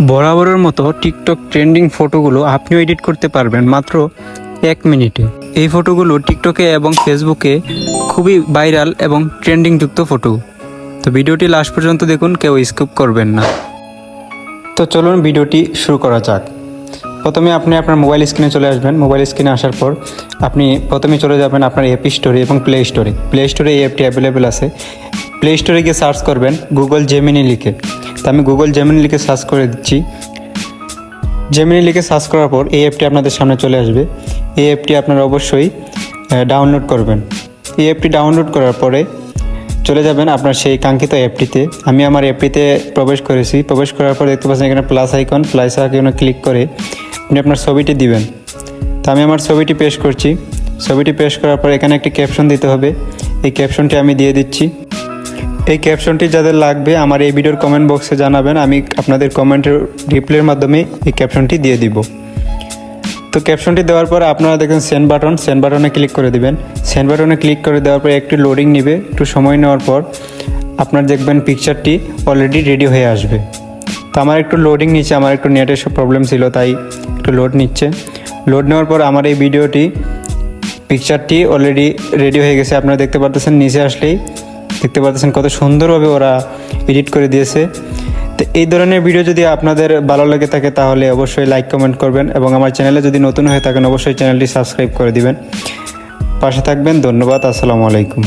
বরাবরের মতো TikTok trending ফটোগুলো আপনিও এডিট করতে পারবেন মাত্র এক মিনিটে। এই ফটোগুলো টিকটকে এবং ফেসবুকে খুবই ভাইরাল এবং ট্রেন্ডিং যুক্ত ফটো। তো ভিডিওটি লাস্ট পর্যন্ত দেখুন, কেউ স্কিপ করবেন না। তো চলুন ভিডিওটি শুরু করা যাক। প্রথমে আপনি আপনার মোবাইল স্ক্রিনে চলে আসবেন। মোবাইল স্ক্রিনে আসার পর আপনি প্রথমে চলে যাবেন আপনার অ্যাপ স্টোরে এবং প্লে স্টোরে প্লে স্টোরে এই অ্যাপটি অ্যাভেলেবেল আছে। প্লে স্টোরে গিয়ে সার্চ করবেন গুগল জেমিনি লিখে। তো আমি গুগল জেমিনি লিখে সার্চ করে দিচ্ছি। জেমিনি লিখে সার্চ করার পর এই অ্যাপটি আপনাদের সামনে চলে আসবে। এই অ্যাপটি আপনারা অবশ্যই ডাউনলোড করবেন। এই অ্যাপটি ডাউনলোড করার পরে চলে যাবেন আপনার সেই কাঙ্ক্ষিত অ্যাপটিতে আমি আমার অ্যাপটিতে প্রবেশ করেছি। প্রবেশ করার পর দেখতে পাচ্ছেন এখানে প্লাস আইকন প্লাস আইকনে ক্লিক করে আপনি আপনার ছবিটি দিবেন। তো আমি আমার ছবিটি পেশ করছি। ছবিটি পেশ করার পর এখানে একটি ক্যাপশন দিতে হবে। এই ক্যাপশনটি আমি দিয়ে দিচ্ছি। এই ক্যাপশনটি যাদের লাগবে, আমার এই ভিডিওর কমেন্ট বক্সে জানাবেন। আমি আপনাদের কমেন্টের রিপ্লের মাধ্যমে এই ক্যাপশনটি দিয়ে দিব। তো ক্যাপশনটি দেওয়ার পর আপনারা দেখেন সেন্ড বাটন সেন্ড বাটনে ক্লিক করে দিবেন। সেন্ড বাটনে ক্লিক করে দেওয়ার পর একটু লোডিং নেবে, একটু সময় নেওয়ার পর আপনার দেখবেন পিকচারটি অলরেডি রেডি হয়ে আসবে। তো আমার একটু লোডিং নিচ্ছে আমার একটু নেটের সব প্রবলেম ছিল, তাই একটু লোড নিচ্ছে। লোড নেওয়ার পর আমার এই ভিডিওটি পিকচারটি অলরেডি রেডি হয়ে গেছে। আপনারা দেখতে পারতেছেন, নিচে আসলেই দেখতে পাচ্ছেন কত সুন্দরভাবে ওরা এডিট করে দিয়েছে। তো এই ধরনের ভিডিও যদি আপনাদের ভালো লেগে থাকে, তাহলে অবশ্যই লাইক কমেন্ট করবেন এবং আমার চ্যানেলে যদি নতুন হয়ে থাকেন, অবশ্যই চ্যানেলটি সাবস্ক্রাইব করে দিবেন। পাশে থাকবেন, ধন্যবাদ, আসসালামু আলাইকুম।